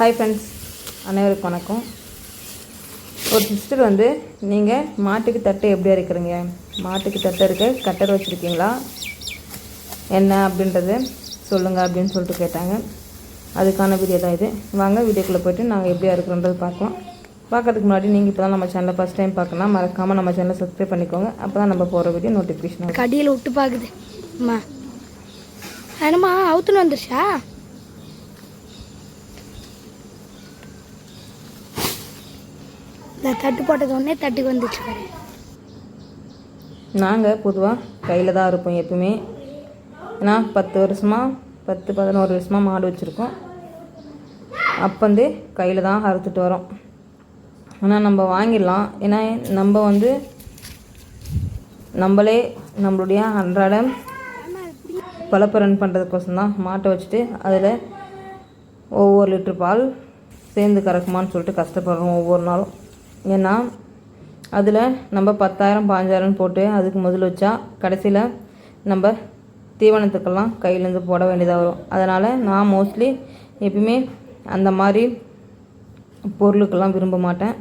Hi friends அனைவருக்கும் வணக்கம். ஒரு சிஸ்டர் வந்து நீங்கள் மாட்டுக்கு தட்டை எப்படி அரைக்கிறீங்க மாட்டுக்கு தட்டை இருக்க கட்டர் வச்சுருக்கீங்களா? என்ன அப்படின்றது சொல்லுங்கள் அப்படின்னு சொல்லிட்டு கேட்டாங்க. அதுக்கான வீடியோ தான் இது. வாங்க வீடியோக்குள்ளே போய்ட்டு நாங்கள் எப்படி அறுக்கிறோன்றது பார்க்கலாம். பார்க்கறதுக்கு முன்னாடி நீங்கள் இப்போ தான் நம்ம சேனலை ஃபஸ்ட் டைம் பார்க்கலாம். மறக்காமல் நம்ம சேனலை சப்ஸ்கிரைப் பண்ணிக்கோங்க. அப்போ தான் நம்ம போகிற வீடியோ நோட்டிஃபிகேஷன் கடியில் விட்டு பார்க்குது அம்மா. என்னம்மா அவுத்துன்னு வந்துருச்சா? இந்த தட்டு போட்டது உடனே தட்டுக்கு வந்துச்சு நாங்கள் பொதுவாக கையில் தான் இருப்போம் எப்பவுமே. ஏன்னா பத்து வருஷமாக பத்து பதினோரு வருஷமாக மாடு வச்சுருக்கோம். அப்போந்தே கையில் தான் அறுத்துட்டு வரோம். ஆனால் நம்ம வாங்கிடலாம். ஏன்னா நம்ம வந்து நம்மளே நம்மளுடைய அன்றாட பழப்ப ரன் பண்ணுறதுக்கோசம் தான் மாட்டை வச்சுட்டு அதில் ஒவ்வொரு லிட்டர் பால் சேர்ந்து கறக்குமான்னு சொல்லிட்டு கஷ்டப்படுறோம் ஒவ்வொரு நாளும். ஏன்னா அதில் நம்ம பத்தாயிரம் பாஞ்சாயிரம் போட்டு அதுக்கு முதல் வச்சா கடைசியில் நம்ம தீவனத்துக்கெல்லாம் கையிலேருந்து போட வேண்டியதாக வரும். அதனால் நான் மோஸ்ட்லி எப்பயுமே அந்த மாதிரி பொருளுக்கெல்லாம் விரும்ப மாட்டேன்.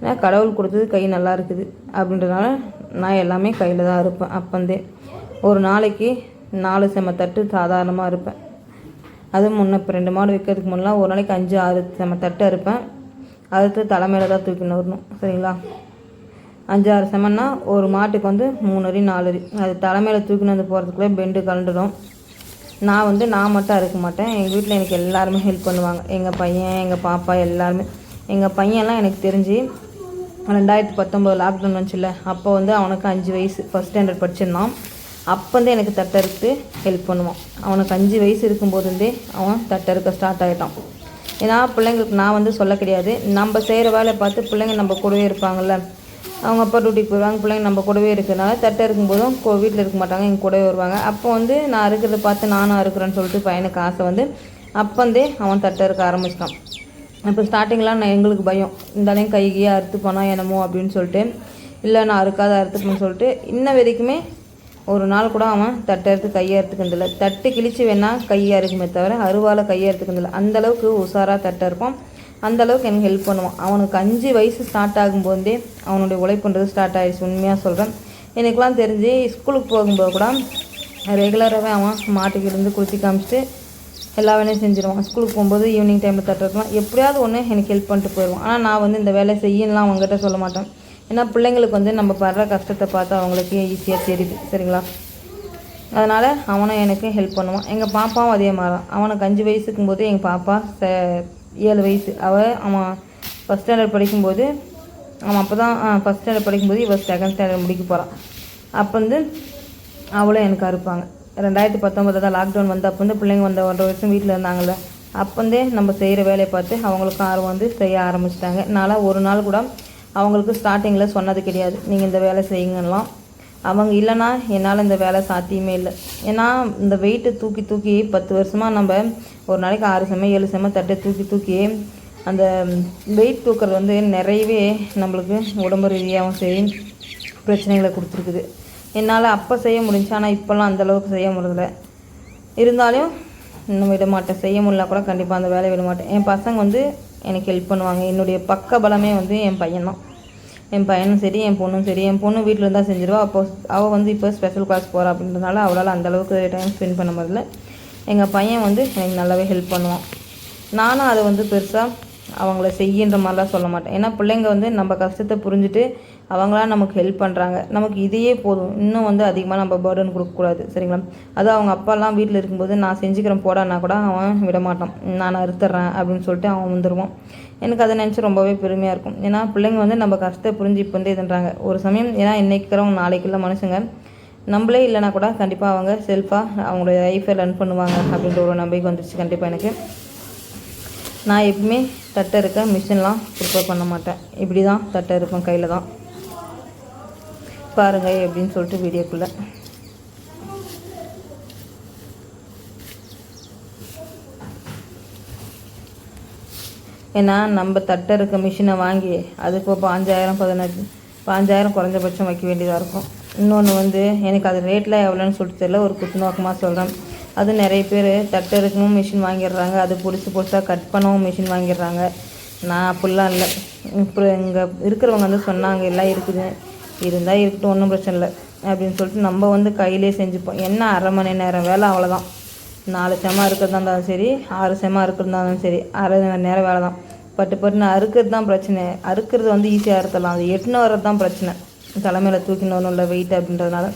ஏன்னா கடவுள் கொடுத்தது கை நல்லா இருக்குது. அப்படின்றதுனால நான் எல்லாமே கையில் தான் இருப்பேன் அப்பந்தே. ஒரு நாளைக்கு நாலு செம தட்டு சாதாரணமாக இருப்பேன். அதுவும் முன்ன இப்போ ரெண்டு மாடு விற்கிறதுக்கு முன்னெலாம் ஒரு நாளைக்கு அஞ்சு ஆறு செம தட்டு இருப்பேன் அடுத்து தலைமையில் தான் தூக்கின்னு வரணும். சரிங்களா? அஞ்சாறு செமன்னா ஒரு மாட்டுக்கு வந்து மூணு அடி நாலு அடி. அது தலைமையில் தூக்கின்னு வந்து போகிறதுக்குள்ளே பெண்டு கலண்டுடும். நான் வந்து நான் மட்டும் அறுக்க மாட்டேன். எங்கள் வீட்டில் எனக்கு எல்லாருமே ஹெல்ப் பண்ணுவாங்க. எங்கள் பையன் எங்கள் பாப்பா எல்லாருமே. எங்கள் பையன்லாம் எனக்கு தெரிஞ்சு ரெண்டாயிரத்தி பத்தொம்போது லாக்டவுன் வந்துச்சுல்ல அப்போ வந்து அவனுக்கு அஞ்சு வயசு. ஃபஸ்ட் ஸ்டாண்டர்ட் படிச்சிருந்தான். அப்போ வந்து எனக்கு தட்டறுத்து ஹெல்ப் பண்ணுவான். அவனுக்கு அஞ்சு வயசு இருக்கும்போது இருந்தே அவன் தட்டறுக்க ஸ்டார்ட் ஆகிட்டான் ஏன்னா பிள்ளைங்களுக்கு நான் வந்து சொல்ல கிடையாது. நம்ம செய்கிற வேலையை பார்த்து பிள்ளைங்க நம்ம கூடவே இருப்பாங்கள்ல அவங்க அப்பா டியூட்டிக்கு போயிடுவாங்க பிள்ளைங்க நம்ம கூடவே இருக்கிறனால தட்டை இருக்கும்போதும் கோ வீட்டில் இருக்க மாட்டாங்க எங்கள் கூடவே வருவாங்க. அப்போ வந்து நான் இருக்கிறத பார்த்து நானும் இருக்கிறேன்னு சொல்லிட்டு பையனுக்கு ஆசை வந்து அப்போந்தே அவன் தட்டை இருக்க ஆரம்பிச்சிட்டான். இப்போ ஸ்டார்டிங்லாம் நான் எங்களுக்கு பயம். இருந்தாலையும் கைகையே அறுத்து போனால் என்னமோ அப்படின்னு சொல்லிட்டு இல்லை நான் அறுக்காத அறுத்துக்கணும்னு சொல்லிட்டு இன்ன வரைக்குமே ஒரு நாள் கூட அவன் தட்டை எடுத்து கையை தட்டு கிழிச்சு வேணால் கையை அறுக்குமே தவிர அருவால் கையை அறுத்துக்கிறதில்ல அந்தளவுக்கு உஷாராக தட்டை இருப்பான் அந்தளவுக்கு எனக்கு ஹெல்ப் பண்ணுவான். அவனுக்கு அஞ்சு வயசு ஸ்டார்ட் ஆகும்போதே அவனுடைய உழைப்புன்றது ஸ்டார்ட் ஆகிடுச்சு உண்மையாக சொல்கிறேன் எனக்குலாம் தெரிஞ்சு ஸ்கூலுக்கு போகும்போது கூட ரெகுலராகவே அவன் மாட்டுக்கு இருந்து குளிச்சு காமிச்சிட்டு எல்லா வேலையும் செஞ்சிருவான். ஸ்கூலுக்கு போகும்போது ஈவினிங் டைமில் தட்டுறதுலாம் எப்படியாவது ஒன்று எனக்கு ஹெல்ப் பண்ணிட்டு போயிடுவான். ஆனால் நான் வந்து இந்த வேலை செய்யலாம் அவங்ககிட்ட சொல்ல மாட்டேன். ஏன்னா பிள்ளைங்களுக்கு வந்து நம்ம படுற கஷ்டத்தை பார்த்து அவங்களுக்கு ஈஸியாக தெரியுது சரிங்களா? அதனால் அவனும் எனக்கு ஹெல்ப் பண்ணுவான். எங்கள் பாப்பாவும் அதே மாதிரி தான் அவனுக்கு அஞ்சு வயசுக்கும் போது எங்கள் பாப்பா ச ஏழு வயசு. அவள் அவன் ஃபஸ்ட் ஸ்டாண்டர்ட் படிக்கும்போது அவன் அப்போ தான் ஃபஸ்ட் ஸ்டாண்டர்ட் படிக்கும்போது இவள் செகண்ட் ஸ்டாண்டர்ட் முடிக்க போகிறான் அப்போ வந்து அவளும் எனக்கு அறுப்பாங்க. ரெண்டாயிரத்தி பத்தொம்பது தான் லாக்டவுன் வந்து அப்போ வந்து பிள்ளைங்க வந்த ஒன்றரை வருஷம் வீட்டில் இருந்தாங்கள்ல அப்போந்தே நம்ம செய்கிற வேலையை பார்த்து அவங்களுக்கும் ஆர்வம் வந்து செய்ய ஆரம்பிச்சிட்டாங்க. நாளாக ஒரு நாள் கூட அவங்களுக்கு ஸ்டார்டிங்கில் சொன்னது கிடையாது. நீங்கள் இந்த வேலை செய்யுங்கலாம் அவங்க இல்லைன்னா என்னால் இந்த வேலை சாத்தியமே இல்லை. ஏன்னா இந்த வெயிட்டை தூக்கி தூக்கி பத்து வருஷமாக நம்ம ஒரு நாளைக்கு ஆறு செம ஏழு செம தட்டை தூக்கி தூக்கி அந்த வெயிட் தூக்கிறது வந்து நிறையவே நம்மளுக்கு உடம்பு ரீதியாகவும் சரி பிரச்சனைகளை கொடுத்துருக்குது. என்னால் அப்போ செய்ய முடிஞ்சு ஆனால் இப்போல்லாம் அந்தளவுக்கு செய்ய முடியல இருந்தாலும் இன்னும் விட மாட்டேன் செய்ய முடியல கூட கண்டிப்பாக அந்த வேலையை விட மாட்டேன் என் பசங்க வந்து எனக்கு ஹெல்ப் பண்ணுவாங்க. என்னுடைய பக்க பலமே வந்து என் பையன் தான் என் பையனும் சரி என் பொண்ணும் சரி. என் பொண்ணு வீட்டில் இருந்தால் செஞ்சிருவா. அப்போ அவள் வந்து இப்போ ஸ்பெஷல் கிளாஸ் போகிறா அப்படின்றதுனால அவளால் அந்தளவுக்கு டைம் ஸ்பெண்ட் பண்ண முடியல. எங்கள் பையன் வந்து எனக்கு நல்லாவே ஹெல்ப் பண்ணுவான். நானும் அதை வந்து பெருசாக அவங்கள செய்யின்ற மாதிரிலாம் சொல்ல மாட்டேன். ஏன்னா பிள்ளைங்க வந்து நம்ம கஷ்டத்தை புரிஞ்சுட்டு அவங்களாம் நமக்கு ஹெல்ப் பண்ணுறாங்க நமக்கு இதையே போதும். இன்னும் வந்து அதிகமாக நம்ம பேர்டன் கொடுக்கக்கூடாது. சரிங்களா? அது அவங்க அப்பாலாம் வீட்டில் இருக்கும்போது நான் செஞ்சுக்கிறேன் போடான்னா கூட அவன் விட மாட்டான். நான் அறுத்துட்றேன் அப்படின்னு சொல்லிட்டு அவன் வந்துடுவான் எனக்கு அதை நினச்சி ரொம்பவே பெருமையாக இருக்கும். ஏன்னா பிள்ளைங்க வந்து நம்ம கஷ்டத்தை புரிஞ்சு இப்போ வந்து இதுன்றாங்க ஒரு சமயம் ஏன்னா இன்றைக்கிறவங்க நாளைக்குள்ள மனுஷங்க நம்மளே இல்லைனா கூட கண்டிப்பாக அவங்க செல்ஃபாக அவங்களுடைய லைஃப்பை ரன் பண்ணுவாங்க அப்படின்ற ஒரு நம்பிக்கை வந்துருச்சு கண்டிப்பாக எனக்கு. நான் எப்பவுமே தட்டை இருக்க மிஷின்லாம் ப்ரிப்பேர் பண்ண மாட்டேன். இப்படி தான் தட்டை இருப்பேன் கையில் தான். பாருங்க எப்படின்னு சொல்லிட்டு வீடியோக்குள்ளே. ஏன்னா நம்ம தட்டை இருக்க மிஷினை வாங்கி அதுக்கு பாஞ்சாயிரம் பதினஞ்சு பாஞ்சாயிரம் குறைஞ்சபட்சம் வைக்க வேண்டியதாக இருக்கும். இன்னொன்று வந்து எனக்கு அது ரேட்டில் எவ்வளோன்னு சொல்லிட்டு தெரியல. ஒரு குத்து நோக்கமாக சொல்கிறேன் அது நிறைய பேர் தட்டருக்கும் மிஷின் வாங்கிடுறாங்க. அது புதுசு புதுசாக கட் பண்ணவும் மிஷின் வாங்கிடுறாங்க. நான் அப்படிலாம் இல்லை. இப்போ இங்கே இருக்கிறவங்க வந்து சொன்னாங்க எல்லாம் இருக்குது. இருந்தால் இருக்கட்டும் ஒன்றும் பிரச்சனை இல்லை. அப்படின்னு சொல்லிட்டு நம்ம வந்து கையிலே செஞ்சுப்போம். என்ன அரை மணி நேரம் வேலை? அவ்வளோதான் நாலு செமா இருக்கிறதா இருந்தாலும் சரி ஆறு செமா இருக்கிறதாலும் இருந்தாலும் சரி அரை மணி நேரம் வேலை தான். பட்டு பட்டுன்னு அறுக்கிறது தான் பிரச்சனை. அறுக்கிறது வந்து ஈஸியாக அறுத்தலாம் அது எட்டுன்னு வர்றது தான் பிரச்சனை. தலைமையில் தூக்கின்னு வரணும் இல்லை வெயிட் அப்படின்றதுனால.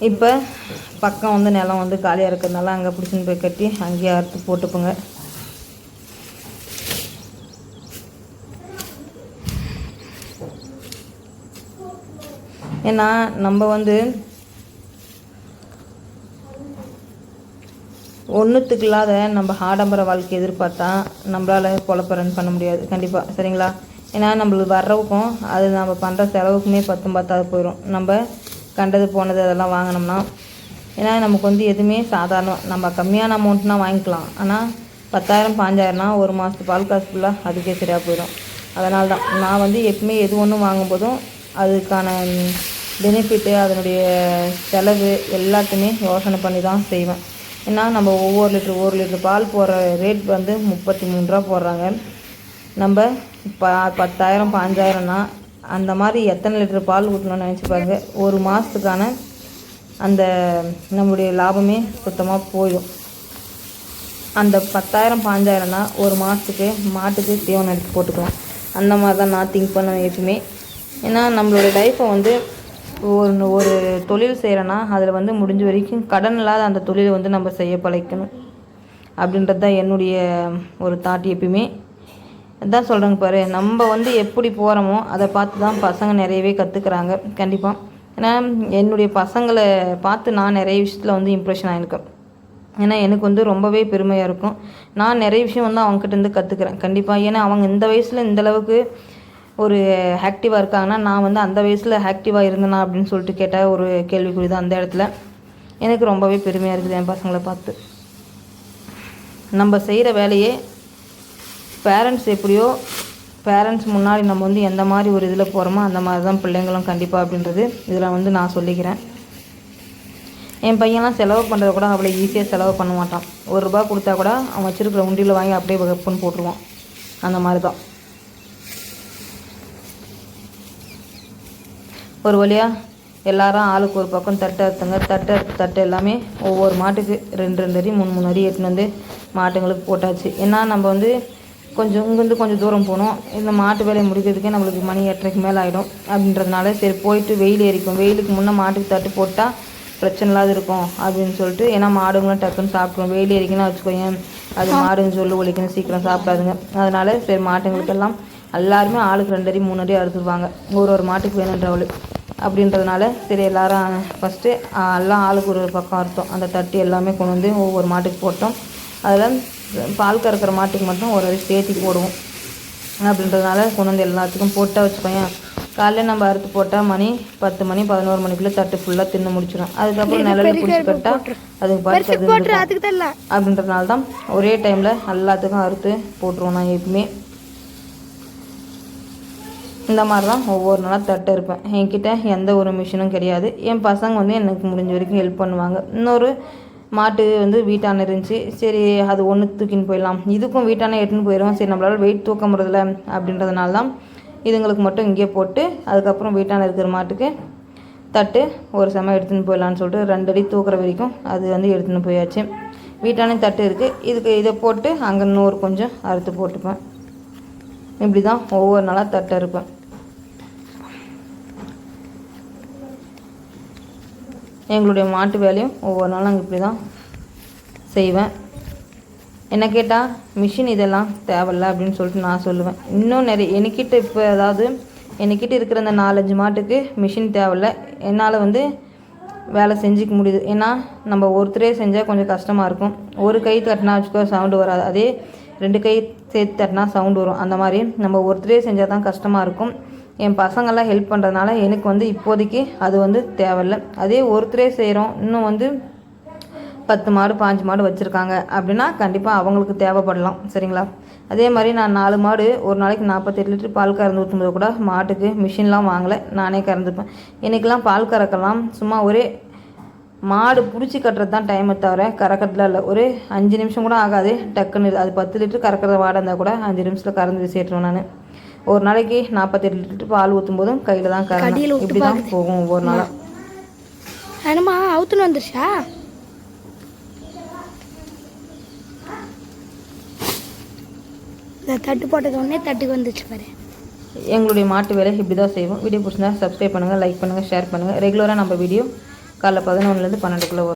இப்போ பக்கம் வந்து நிலம் வந்து காலியாக இருக்கிறதுனால அங்கே பிடிச்சின்னு போய் கட்டி அங்கேயே அறுத்து போட்டுப்போங்க ஏன்னா நம்ம வந்து ஒன்றுத்துக்கு இல்லாத நம்ம ஆடம்பர வாழ்க்கை எதிர்பார்த்தா நம்மளால் பொழப்ப ரன் பண்ண முடியாது. கண்டிப்பாக சரிங்களா? ஏன்னா நம்மளுக்கு வர்றவுக்கும் அது நம்ம பண்ணுற செலவுக்குமே பத்தும் பத்தாவது போயிடும் நம்ம கண்டது போனது அதெல்லாம் வாங்கினோம்னா ஏன்னா நமக்கு வந்து எதுவுமே சாதாரணம் நம்ம கம்மியான அமௌண்ட்னால் வாங்கிக்கலாம். ஆனால் பத்தாயிரம் பாஞ்சாயிரம்னா ஒரு மாதத்து பால் காசு ஃபுல்லாக அதுக்கே சரியாக போயிடும். அதனால தான். நான் வந்து எப்பவுமே எது ஒன்று வாங்கும்போதும் அதுக்கான பெனிஃபிட்டு அதனுடைய செலவு எல்லாத்தையுமே யோசனை பண்ணி தான் செய்வேன். ஏன்னா நம்ம ஒவ்வொரு லிட்டர் ஒரு லிட்டர் பால் போடுற ரேட் வந்து முப்பத்தி மூணு ரூபா போடுறாங்க. நம்ம ப பத்தாயிரம் பாஞ்சாயிரம்னா அந்த மாதிரி எத்தனை லிட்டர் பால் ஊற்றணும்னு நினச்சி பாருங்க. ஒரு மாதத்துக்கான அந்த நம்முடைய லாபமே சுத்தமாக போயிடும். அந்த பத்தாயிரம் பாஞ்சாயிரம்னா ஒரு மாதத்துக்கு மாட்டுக்கு தீவனம் எடுத்து போட்டுக்கலாம். அந்த மாதிரி தான் நான் திங்க் பண்ணுவேன் எப்பவுமே ஏன்னா நம்மளோட லைஃப்பை வந்து ஒரு ஒரு தொழில் செய்கிறோன்னா அதில் வந்து முடிஞ்ச வரைக்கும் கடன் இல்லாத அந்த தொழிலை வந்து நம்ம செய்ய பழைக்கணும். அப்படின்றது தான் என்னுடைய ஒரு தாட் எப்பயுமே. அதான் சொல்கிறேங்க பாரு நம்ம வந்து எப்படி போகிறோமோ அதை பார்த்து தான் பசங்க நிறையவே கற்றுக்குறாங்க கண்டிப்பாக ஏன்னா என்னுடைய பசங்களை பார்த்து நான் நிறைய விஷயத்தில் வந்து இம்ப்ரெஷன் ஆகிருக்கேன் ஏன்னா எனக்கு வந்து ரொம்பவே பெருமையாக இருக்கும். நான் நிறைய விஷயம் வந்து அவங்ககிட்ட கற்றுக்குறேன் கண்டிப்பாக ஏன்னா அவங்க இந்த வயசில் இந்த அளவுக்கு ஒரு ஆக்டிவாக இருக்காங்கன்னா நான் வந்து அந்த வயசில் ஆக்டிவாக இருந்தேனா அப்படின்னு சொல்லிட்டு கேட்டால் ஒரு கேள்விக்குறி தான் அந்த இடத்துல. எனக்கு ரொம்பவே பெருமையாக இருக்குது என் பசங்களை பார்த்து. நம்ம செய்கிற வேலையே பேரண்ட்ஸ் எப்படியோ பேரண்ட்ஸ் முன்னாடி நம்ம வந்து எந்த மாதிரி ஒரு இதில் போகிறோமோ அந்த மாதிரி தான் பிள்ளைங்களும் கண்டிப்பாக அப்படின்றது இதில் வந்து நான் சொல்லிக்கிறேன். என் பையன்லாம் செலவு பண்ணுறத கூட அவ்வளோ ஈஸியாக செலவு பண்ண மாட்டான். ஒரு ரூபா கொடுத்தா கூட அவன் வச்சிருக்கிற உண்டியில் வாங்கி அப்படியே வெப்பன்னு போட்டுருவான். அந்த மாதிரி தான் ஒரு வழியாக எல்லாரும் ஆளுக்கு ஒரு பக்கம் தட்டை அறுத்துங்க தட்டை தட்டை எல்லாமே ஒவ்வொரு மாட்டுக்கு ரெண்டு ரெண்டு அடி மூணு மூணு அடி எட்டுன்னு வந்து மாட்டுங்களுக்கு போட்டாச்சு. ஏன்னா நம்ம வந்து கொஞ்சம் இங்கேருந்து கொஞ்சம் தூரம் போகணும். இந்த மாட்டு வேலையை முடிக்கிறதுக்கே நம்மளுக்கு மணி எட்டரைக்கு மேலே ஆகிடும் அப்படின்றதுனால சரி போயிட்டு வெயில் ஏறிக்கும். வெயிலுக்கு முன்னே மாட்டுக்கு தட்டு போட்டால் பிரச்சனை இல்லாத இருக்கும் அப்படின்னு சொல்லிட்டு ஏன்னா மாடுங்களும் டக்குன்னு சாப்பிட்ரும் வெயில் ஏறிக்குன்னா வச்சுக்கோங்க அது மாடுன்னு சொல்லி ஒழிக்கணும் சீக்கிரம் சாப்பிடாதுங்க. அதனால சரி மாட்டுங்களுக்கெல்லாம் எல்லாருமே ஆளுக்கு ரெண்டு அடி மூணு அடி அறுத்துருவாங்க. ஒரு ஒரு மாட்டுக்கு வேணுன்றவளு அப்படின்றதுனால சரி எல்லாரும் ஃபஸ்ட்டு எல்லாம் ஆளுக்கு ஒரு ஒரு பக்கம் அறுத்தோம். அந்த தட்டு எல்லாமே கொண்டு வந்து ஒவ்வொரு மாட்டுக்கு போட்டோம். அதில் பால் கறக்கிற மாட்டுக்கு மட்டும் ஒரு அடி சேர்த்தி போடுவோம். அப்படின்றதுனால கொண்டு வந்து எல்லாத்துக்கும் போட்டால் வச்சுக்கோங்க. காலைல நம்ம அறுத்து போட்டால் மணி பத்து மணி பதினோரு மணிக்குள்ளே தட்டு ஃபுல்லாக தின்னு முடிச்சிடும் அதுக்கப்புறம் நிழல்ல பிடிச்சி கட்டா அதுக்கு பார்த்து அப்படின்றதுனால தான் ஒரே டைமில் எல்லாத்துக்கும் அறுத்து போட்டுருவோம் நான் எப்பவுமே. இந்த மாதிரி தான் ஒவ்வொரு நாளாக தட்டு இருப்பேன் என்கிட்ட எந்த ஒரு மிஷினும் கிடையாது. என் பசங்க வந்து எனக்கு முடிஞ்ச வரைக்கும் ஹெல்ப் பண்ணுவாங்க. இன்னொரு மாட்டு வந்து வீட்டான இருந்துச்சு. சரி அது ஒன்று தூக்கின்னு போயிடலாம். இதுக்கும் வீட்டான எட்டுன்னு போயிடும் சரி நம்மளால வெயிட் தூக்க முடியல அப்படின்றதுனால தான் இதுங்களுக்கு மட்டும் இங்கேயே போட்டு அதுக்கப்புறம் வீட்டான இருக்கிற மாட்டுக்கு தட்டு ஒரு செம எடுத்துன்னு போயிடலான்னு சொல்லிட்டு ரெண்டு அடி தூக்குற வரைக்கும் அது வந்து எடுத்துன்னு போயாச்சு. வீட்டான தட்டு இருக்குது இதுக்கு இதை போட்டு அங்கே இன்னொரு கொஞ்சம் அறுத்து போட்டுப்பேன். இப்படி தான் ஒவ்வொரு நாளாக தட்டை இருப்பேன் எங்களுடைய மாட்டு வேலையும் ஒவ்வொரு நாளும் நாங்கள் இப்படி தான் செய்வேன். என்ன கேட்டால் மிஷின் இதெல்லாம் தேவையில்ல அப்படின்னு சொல்லிட்டு நான் சொல்லுவேன். இன்னும் நிறைய என்கிட்ட இப்போ அதாவது என்கிட்ட இருக்கிற அந்த நாலஞ்சு மாட்டுக்கு மிஷின் தேவையில்ல. என்னால் வந்து வேலை செஞ்சுக்க முடியுது. ஏன்னா நம்ம ஒருத்தரே செஞ்சால் கொஞ்சம் கஷ்டமாக இருக்கும். ஒரு கை தட்டினா வச்சுக்கோ சவுண்டு வராது. அதே ரெண்டு கை சேர்த்து தட்டினா சவுண்டு வரும். அந்த மாதிரி நம்ம ஒருத்தரே செஞ்சால் தான் கஷ்டமாக இருக்கும். என் பசங்கள்லாம் ஹெல்ப் பண்ணுறதுனால எனக்கு வந்து இப்போதைக்கு அது வந்து தேவையில்ல. அதே ஒருத்தரே செய்கிறோம் இன்னும் வந்து பத்து மாடு பாஞ்சு மாடு வச்சுருக்காங்க. அப்படின்னா கண்டிப்பாக அவங்களுக்கு தேவைப்படலாம். சரிங்களா? அதே மாதிரி நான் நாலு மாடு ஒரு நாளைக்கு நாற்பத்தெட்டு லிட்டர் பால் கறந்து ஊற்றும்போது கூட மாட்டுக்கு மிஷின்லாம் வாங்கலை. நானே கறந்துப்பேன் இன்றைக்கெலாம் பால் கறக்கலாம் சும்மா ஒரே மாடு பிடிச்சி கட்டுறது தான் டைமை தவிர கறக்கிறதுல இல்லை. ஒரு அஞ்சு நிமிஷம் கூட ஆகாது. டக்குன்னு அது பத்து லிட்டர் கறக்கிறத வாட இருந்தால் கூட அஞ்சு நிமிஷத்தில் கறந்து சேர்த்துருவேன் நான். ஒரு நாளைக்கு நாற்பத்தெட்டு லிட்டர் பால் ஊற்றும் போதும் கையில் தான் விட்டு இப்படி தான் போகும் ஒவ்வொரு நாளும் என்னம்மா அவுத்துன்னு வந்துருச்சா? இந்த தட்டு போட்டது உடனே தட்டுக்கு வந்துச்சு பாரு. எங்களுடைய மாட்டு வேலை இப்படி தான் செய்வோம். வீடியோ பிடிச்சிருந்தா சப்ஸ்கிரைப் பண்ணுங்கள் லைக் பண்ணுங்கள் ஷேர் பண்ணுங்கள் ரெகுலராக நம்ம வீடியோ காலைல பதினொன்றுலேருந்து பன்னெண்டுக்குள்ளே வரும்